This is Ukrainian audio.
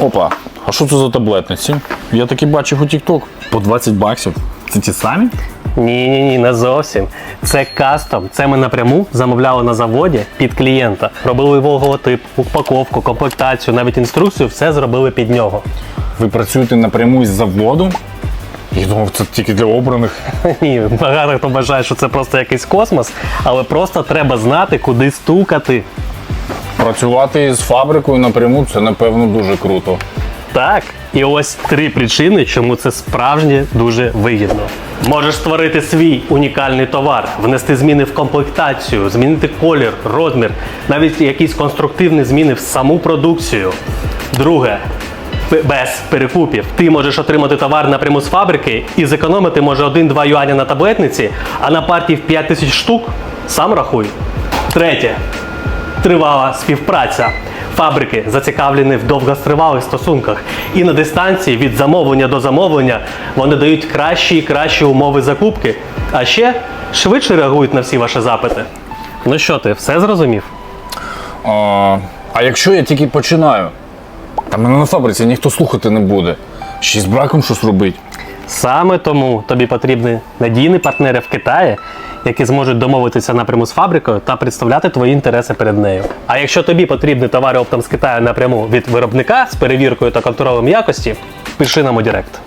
Опа, а що це за таблетниці? Я таки бачив у TikTok по 20 баксів. Це ті самі? Ні, ні, ні, не зовсім. Це кастом. Це ми напряму замовляли на заводі під клієнта. Робили логотип, упаковку, комплектацію, навіть інструкцію, все зробили під нього. Ви працюєте напряму із заводу? Я думав, це тільки для обраних. Ні, багато хто вважає, що це просто якийсь космос, але просто треба знати, куди стукати. Працювати з фабрикою напряму це напевно дуже круто. Так, і ось три причини, чому це справжнє дуже вигідно. Можеш створити свій унікальний товар, внести зміни в комплектацію, змінити колір, розмір, навіть якісь конструктивні зміни в саму продукцію. Друге. Без перекупів ти можеш отримати товар напряму з фабрики і зекономити може 1-2 юаня на таблетниці, а на партії в 5 тисяч штук сам рахуй. Третє тривала співпраця. Фабрики зацікавлені в довгостривалих стосунках, і на дистанції від замовлення до замовлення вони дають кращі і кращі умови закупки, а ще швидше реагують на всі ваші запити. Ну що ти, все зрозумів? А, а якщо я тільки починаю? Та мене на фабриці ніхто слухати не буде. Ще й з браком щось робить. Саме тому тобі потрібні надійні партнери в Китаї, які зможуть домовитися напряму з фабрикою та представляти твої інтереси перед нею. А якщо тобі потрібні товари оптом з Китаю напряму від виробника з перевіркою та контролем якості, пиши нам у Директ.